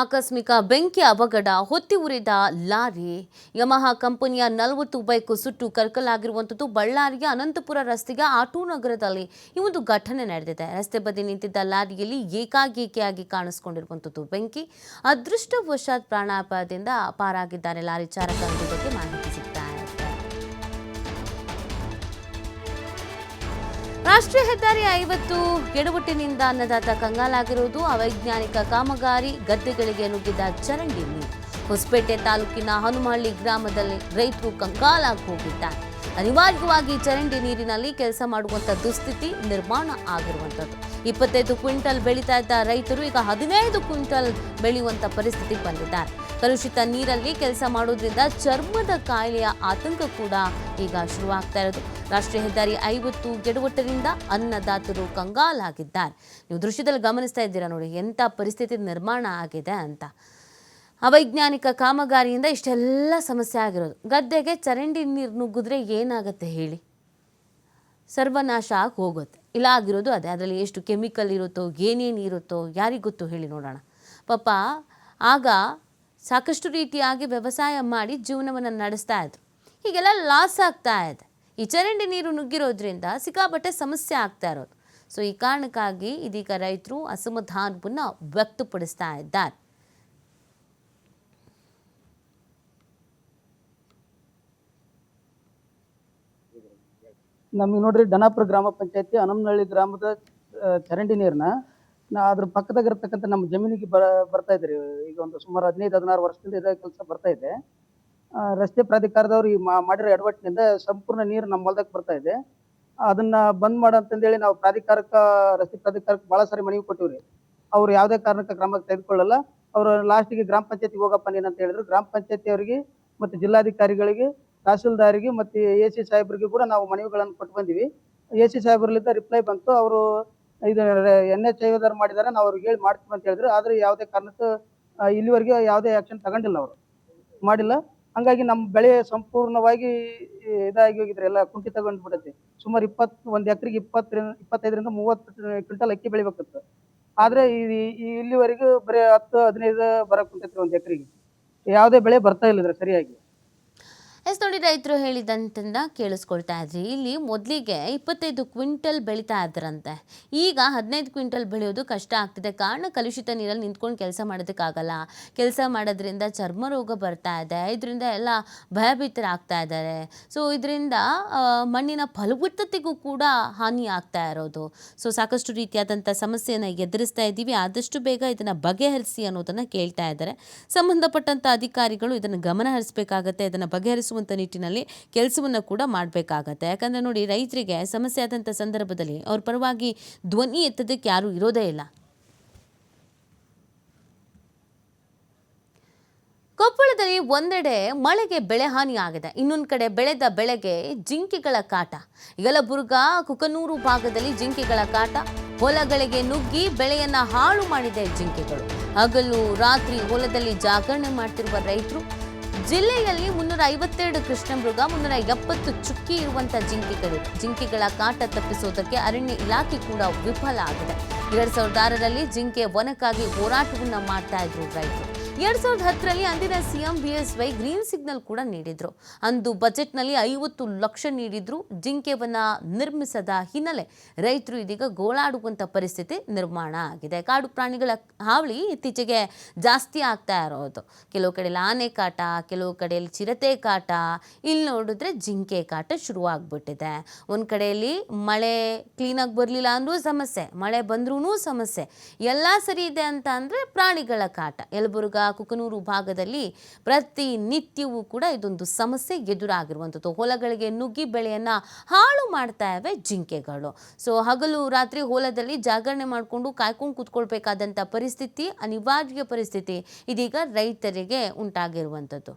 ಆಕಸ್ಮಿಕ ಬೆಂಕಿ ಅವಘಡ, ಹೊತ್ತಿ ಉರಿದ ಲಾರಿ, ಯಮಹ ಕಂಪನಿಯ ನಲವತ್ತು ಬೈಕು ಸುಟ್ಟು ಕರ್ಕಲಾಗಿರುವಂಥದ್ದು ಬಳ್ಳಾರಿಯ ಅನಂತಪುರ ರಸ್ತೆಯ ಆಟೋ ನಗರದಲ್ಲಿ ಈ ಒಂದು ಘಟನೆ ನಡೆದಿದೆ. ರಸ್ತೆ ಬದಿ ನಿಂತಿದ್ದ ಲಾರಿಯಲ್ಲಿ ಏಕಾಏಕಿಯಾಗಿ ಕಾಣಿಸ್ಕೊಂಡಿರುವಂಥದ್ದು ಬೆಂಕಿ. ಅದೃಷ್ಟವಶಾತ್ ಪ್ರಾಣಾಪಾಯದಿಂದ ಪಾರಾಗಿದ್ದಾರೆ. ಲಾರಿ ಚಾಲಕ ಮಾಹಿತಿ ಸಿಗ್ತಾ ರಾಷ್ಟ್ರೀಯ ಹೆದ್ದಾರಿ ಐವತ್ತು ಗೆಡುಗುಟ್ಟಿನಿಂದ ಅನ್ನದಾತ ಕಂಗಾಲಾಗಿರುವುದು. ಅವೈಜ್ಞಾನಿಕ ಕಾಮಗಾರಿ, ಗದ್ದೆಗಳಿಗೆ ನುಗ್ಗಿದ ಚರಂಡಿ ಹೊಸಪೇಟೆ ತಾಲೂಕಿನ ಹನುಮಹಳ್ಳಿ ಗ್ರಾಮದಲ್ಲಿ ರೈತರು ಕಂಗಾಲಾಗಿ ಹೋಗಿದ್ದಾರೆ. ಅನಿವಾರ್ಯವಾಗಿ ಚರಂಡಿ ನೀರಿನಲ್ಲಿ ಕೆಲಸ ಮಾಡುವಂಥ ದುಸ್ಥಿತಿ ನಿರ್ಮಾಣ ಆಗಿರುವಂಥದ್ದು ಇಪ್ಪತ್ತೈದು ಕ್ವಿಂಟಲ್ ಬೆಳೀತಾ ಇದ್ದ ರೈತರು ಈಗ ಹದಿನೈದು ಕ್ವಿಂಟಲ್ ಬೆಳೆಯುವಂತ ಪರಿಸ್ಥಿತಿ ಬಂದಿದ್ದಾರೆ. ಕಲುಷಿತ ನೀರಲ್ಲಿ ಕೆಲಸ ಮಾಡೋದ್ರಿಂದ ಚರ್ಮದ ಕಾಯಿಲೆಯ ಆತಂಕ ಕೂಡ ಈಗ ಶುರುವಾಗ್ತಾ ಇರೋದು. ರಾಷ್ಟ್ರೀಯ ಹೆದ್ದಾರಿ ಐವತ್ತು ಗೆಡುವಟ್ಟರಿಂದ ಅನ್ನದಾತರು ಕಂಗಾಲಾಗಿದ್ದಾರೆ. ನೀವು ದೃಶ್ಯದಲ್ಲಿ ಗಮನಿಸ್ತಾ ಇದ್ದೀರಾ ನೋಡಿ ಎಂಥ ಪರಿಸ್ಥಿತಿ ನಿರ್ಮಾಣ ಆಗಿದೆ ಅಂತ. ಅವೈಜ್ಞಾನಿಕ ಕಾಮಗಾರಿಯಿಂದ ಇಷ್ಟೆಲ್ಲ ಸಮಸ್ಯೆ ಆಗಿರೋದು. ಗದ್ದೆಗೆ ಚರಂಡಿ ನೀರು ನುಗ್ಗಿದ್ರೆ ಏನಾಗುತ್ತೆ ಹೇಳಿ? ಸರ್ವನಾಶ ಆಗಿ ಹೋಗುತ್ತೆ. ಇಲ್ಲ ಆಗಿರೋದು ಅದೇ. ಅದರಲ್ಲಿ ಎಷ್ಟು ಕೆಮಿಕಲ್ ಇರುತ್ತೋ, ಏನೇನು ಇರುತ್ತೋ ಯಾರಿಗೆ ಗೊತ್ತು ಹೇಳಿ ನೋಡೋಣ. ಪಾಪ ಆಗ ಸಾಕಷ್ಟು ರೀತಿಯಾಗಿ ವ್ಯವಸಾಯ ಮಾಡಿ ಜೀವನವನ್ನು ನಡೆಸ್ತಾ ಇದ್ರು. ಹೀಗೆಲ್ಲ ಲಾಸ್ ಆಗ್ತಾ ಇದೆ. ಈ ಚರಂಡಿ ನೀರು ನುಗ್ಗಿರೋದ್ರಿಂದ ಸಿಕ್ಕಾಪಟ್ಟೆ ಸಮಸ್ಯೆ ಆಗ್ತಾ ಇರೋದು. ಸೊ ಈ ಕಾರಣಕ್ಕಾಗಿ ಇದೀಗ ರೈತರು ಅಸಮಾಧಾನವನ್ನು ವ್ಯಕ್ತಪಡಿಸ್ತಾ ಇದ್ದಾರೆ. ನಮಗೆ ನೋಡ್ರಿ ದನಾಪುರ ಗ್ರಾಮ ಪಂಚಾಯತಿ ಹನಮನಹಳ್ಳಿ ಗ್ರಾಮದ ಚರಂಡಿ ನೀರನ್ನ ನಾ ಅದ್ರ ಪಕ್ಕದಾಗ ಇರತಕ್ಕಂಥ ನಮ್ಮ ಜಮೀನಿಗೆ ಬರ, ಬರ್ತಾ ಇದ್ರಿ. ಈಗ ಒಂದು ಸುಮಾರು ಹದಿನೈದು, ಹದಿನಾರು ವರ್ಷದಿಂದ ಇದೇ ಕೆಲಸ ಬರ್ತಾ ಇದೆ. ರಸ್ತೆ ಪ್ರಾಧಿಕಾರದವರು ಈ ಮಾಡಿರೋ ಎಡವಟ್ಟಿನಿಂದ ಸಂಪೂರ್ಣ ನೀರು ನಮ್ಮ ಹೊಲದಾಗ ಬರ್ತಾ ಇದೆ. ಅದನ್ನ ಬಂದ್ ಮಾಡು ಅಂತಂದೇಳಿ ನಾವು ಪ್ರಾಧಿಕಾರಕ್ಕೆ, ರಸ್ತೆ ಪ್ರಾಧಿಕಾರಕ್ಕೆ ಭಾಳ ಸಾರಿ ಮನವಿ ಕೊಟ್ಟಿವ್ರಿ. ಅವ್ರು ಯಾವುದೇ ಕಾರಣಕ್ಕೆ ಕ್ರಮ ತೆಗೆದುಕೊಳ್ಳಲ್ಲ. ಅವರು ಲಾಸ್ಟಿಗೆ ಗ್ರಾಮ ಪಂಚಾಯತಿಗೆ ಹೋಗಪ್ಪ ನೀನು ಅಂತ ಹೇಳಿದ್ರು. ಗ್ರಾಮ ಪಂಚಾಯತಿ ಅವರಿಗೆ ಮತ್ತು ಜಿಲ್ಲಾಧಿಕಾರಿಗಳಿಗೆ ತಹಸೀಲ್ದಾರಿಗೆ ಮತ್ತು ಎ ಸಿ ಸಾಹೇಬ್ರಿಗೆ ಕೂಡ ನಾವು ಮನವಿಗಳನ್ನು ಕೊಟ್ಟು ಬಂದಿವಿ. ಎ ಸಿ ಸಾಹೇಬ್ರಲ್ಲಿದ್ದ ರಿಪ್ಲೈ ಬಂತು. ಅವರು ಇದು ಎನ್ ಎಚ್ ಐವದಾರು ಮಾಡಿದ್ದಾರೆ ನಾವು ಅವ್ರಿಗೆ ಹೇಳಿ ಮಾಡ್ತೀವಿ ಅಂತ ಹೇಳಿದ್ರು. ಆದರೆ ಯಾವುದೇ ಕಾರಣಕ್ಕೂ ಇಲ್ಲಿವರೆಗೆ ಯಾವುದೇ ಆ್ಯಕ್ಷನ್ ತಗೊಂಡಿಲ್ಲ ಅವರು. ಮಾಡಿಲ್ಲ. ಹಂಗಾಗಿ ನಮ್ಮ ಬೆಳೆ ಸಂಪೂರ್ಣವಾಗಿ ಇದಾಗಿ ಹೋಗಿದ್ರೆ ಎಲ್ಲ ಕುಂಠಿತಗೊಂಡು ಬಿಡುತ್ತೆ ಸುಮಾರು ಇಪ್ಪತ್ತು, ಒಂದು ಎಕರೆಗೆ ಇಪ್ಪತ್ತರಿಂದ, ಇಪ್ಪತ್ತೈದರಿಂದ ಮೂವತ್ತು ಕ್ವಿಂಟಲ್ ಅಕ್ಕಿ ಬೆಳಿಬೇಕಿತ್ತು. ಆದರೆ ಇಲ್ಲಿವರೆಗೂ ಬರೀ ಹತ್ತು, ಹದಿನೈದು ಬರಕ್ಕೆ ಕುಂಟೈತ್ರಿ ಒಂದು ಎಕರೆಗೆ. ಯಾವುದೇ ಬೆಳೆ ಬರ್ತಾ ಇಲ್ಲದ್ರೆ ಸರಿಯಾಗಿ. ಎಸ್ ನೋಡಿ ರೈತರು ಹೇಳಿದಂತನ್ನ ಕೇಳಿಸ್ಕೊಳ್ತಾ ಇದ್ರಿ. ಇಲ್ಲಿ ಮೊದಲಿಗೆ ಇಪ್ಪತ್ತೈದು ಕ್ವಿಂಟಲ್ ಬೆಳೀತಾ ಇದ್ರಂತೆ. ಈಗ ಹದಿನೈದು ಕ್ವಿಂಟಲ್ ಬೆಳೆಯೋದು ಕಷ್ಟ ಆಗ್ತಿದೆ. ಕಾರಣ ಕಲುಷಿತ ನೀರಲ್ಲಿ ನಿಂತ್ಕೊಂಡು ಕೆಲಸ ಮಾಡೋದಕ್ಕಾಗಲ್ಲ. ಕೆಲಸ ಮಾಡೋದ್ರಿಂದ ಚರ್ಮ ರೋಗ ಬರ್ತಾ ಇದೆ. ಇದರಿಂದ ಎಲ್ಲ ಭಯಭೀತರಾಗ್ತಾ ಇದ್ದಾರೆ. ಸೊ ಇದರಿಂದ ಮಣ್ಣಿನ ಫಲವತ್ತತೆಗೂ ಕೂಡ ಹಾನಿ ಆಗ್ತಾ ಇರೋದು. ಸೊ ಸಾಕಷ್ಟು ರೀತಿಯಾದಂಥ ಸಮಸ್ಯೆಯನ್ನು ಎದುರಿಸ್ತಾ ಇದ್ದೀವಿ. ಆದಷ್ಟು ಬೇಗ ಇದನ್ನು ಬಗೆಹರಿಸಿ ಅನ್ನೋದನ್ನು ಕೇಳ್ತಾ ಇದ್ದಾರೆ. ಸಂಬಂಧಪಟ್ಟಂಥ ಅಧಿಕಾರಿಗಳು ಇದನ್ನು ಗಮನಹರಿಸಬೇಕಾಗತ್ತೆ. ಇದನ್ನು ಇದನ್ನು ಬಗೆಹರಿಸುವಂಥ ನಿಟ್ಟಿನಲ್ಲಿ ಕೆಲಸವನ್ನು ಕೂಡ ಮಾಡಬೇಕಾಗತ್ತೆ. ಯಾಕಂದರೆ ನೋಡಿ, ರೈತರಿಗೆ ಸಮಸ್ಯೆ ಆದಂಥ ಸಂದರ್ಭದಲ್ಲಿ ಅವ್ರ ಪರವಾಗಿ ಧ್ವನಿ ಎತ್ತದಕ್ಕೆ ಯಾರೂ ಇರೋದೇ ಇಲ್ಲ. ಕೊಪ್ಪಳದಲ್ಲಿ ಒಂದೆಡೆ ಮಳೆಗೆ ಬೆಳೆ ಹಾನಿ ಆಗಿದೆ. ಇನ್ನೊಂದು ಕಡೆ ಬೆಳೆದ ಬೆಳೆಗೆ ಜಿಂಕೆಗಳ ಕಾಟ. ಯಲಬುರ್ಗಾ, ಕುಕನೂರು ಭಾಗದಲ್ಲಿ ಜಿಂಕೆಗಳ ಕಾಟ. ಹೊಲಗಳಿಗೆ ನುಗ್ಗಿ ಬೆಳೆಯನ್ನ ಹಾಳು ಮಾಡಿದೆ ಜಿಂಕೆಗಳು. ಹಗಲು, ರಾತ್ರಿ ಹೊಲದಲ್ಲಿ ಜಾಗರಣೆ ಮಾಡ್ತಿರುವ ರೈತರು ಜಿಲ್ಲೆಯಲ್ಲಿ ಮುನ್ನೂರ ಐವತ್ತೆರಡು ಕೃಷ್ಣಮೃಗ ಮುನ್ನೂರ ಎಪ್ಪತ್ತು ಚುಕ್ಕಿ ಇರುವಂತಹ ಜಿಂಕೆಗಳು. ಜಿಂಕೆಗಳ ಕಾಟ ತಪ್ಪಿಸೋದಕ್ಕೆ ಅರಣ್ಯ ಇಲಾಖೆ ಕೂಡ ವಿಫಲ ಆಗಿದೆ. ಎರಡ್ ಸಾವಿರದ ಆರರಲ್ಲಿ ಜಿಂಕೆ ವನಕ್ಕಾಗಿ ಹೋರಾಟವನ್ನ ಮಾಡ್ತಾ ಇದ್ರು ರೈತರು. ಎರಡ್ ಸಾವಿರದ ಹತ್ತರಲ್ಲಿ ಅಂದಿನ CM B S Y green signal ಕೂಡ ನೀಡಿದ್ರು. ಅಂದು ಬಜೆಟ್ನಲ್ಲಿ ಐವತ್ತು ಲಕ್ಷ ನೀಡಿದ್ರು ಜಿಂಕೆವನ್ನ ನಿರ್ಮಿಸದ ಹಿನ್ನೆಲೆ ರೈತರು ಇದೀಗ ಗೋಳಾಡುವಂತ ಪರಿಸ್ಥಿತಿ ನಿರ್ಮಾಣ ಆಗಿದೆ. ಕಾಡು ಪ್ರಾಣಿಗಳ ಹಾವಳಿ ಇತ್ತೀಚೆಗೆ ಜಾಸ್ತಿ ಆಗ್ತಾ ಇರೋದು. ಕೆಲವು ಕಡೆಯಲ್ಲಿ ಆನೆ ಕಾಟ, ಕೆಲವು ಕಡೆಯಲ್ಲಿ ಚಿರತೆ ಕಾಟ, ಇಲ್ಲಿ ನೋಡಿದ್ರೆ ಜಿಂಕೆ ಕಾಟ ಶುರುವಾಗ್ಬಿಟ್ಟಿದೆ. ಒಂದು ಕಡೆಯಲ್ಲಿ ಮಳೆ ಕ್ಲೀನಾಗಿ ಬರಲಿಲ್ಲ ಅಂದ್ರೂ ಸಮಸ್ಯೆ, ಮಳೆ ಬಂದ್ರೂ ಸಮಸ್ಯೆ. ಎಲ್ಲ ಸರಿ ಇದೆ ಅಂತ ಅಂದರೆ ಪ್ರಾಣಿಗಳ ಕಾಟ. ಯಲಬುರ್ಗಾ ಕುಕನೂರು ಭಾಗದಲ್ಲಿ ಪ್ರತಿನಿತ್ಯವೂ ಕೂಡ ಇದೊಂದು ಸಮಸ್ಯೆ ಎದುರಾಗಿರುವಂಥದ್ದು. ಹೊಲಗಳಿಗೆ ನುಗ್ಗಿ ಬೆಳೆಯನ್ನು ಹಾಳು ಮಾಡ್ತಾ ಇವೆ ಜಿಂಕೆಗಳು. ಸೊ ಹಗಲು ರಾತ್ರಿ ಹೊಲದಲ್ಲಿ ಜಾಗರಣೆ ಮಾಡಿಕೊಂಡು ಕಾಯ್ಕೊಂಡು ಕೂತ್ಕೊಳ್ಬೇಕಾದಂಥ ಪರಿಸ್ಥಿತಿ, ಅನಿವಾರ್ಯ ಪರಿಸ್ಥಿತಿ ಇದೀಗ ರೈತರಿಗೆ ಉಂಟಾಗಿರುವಂಥದ್ದು.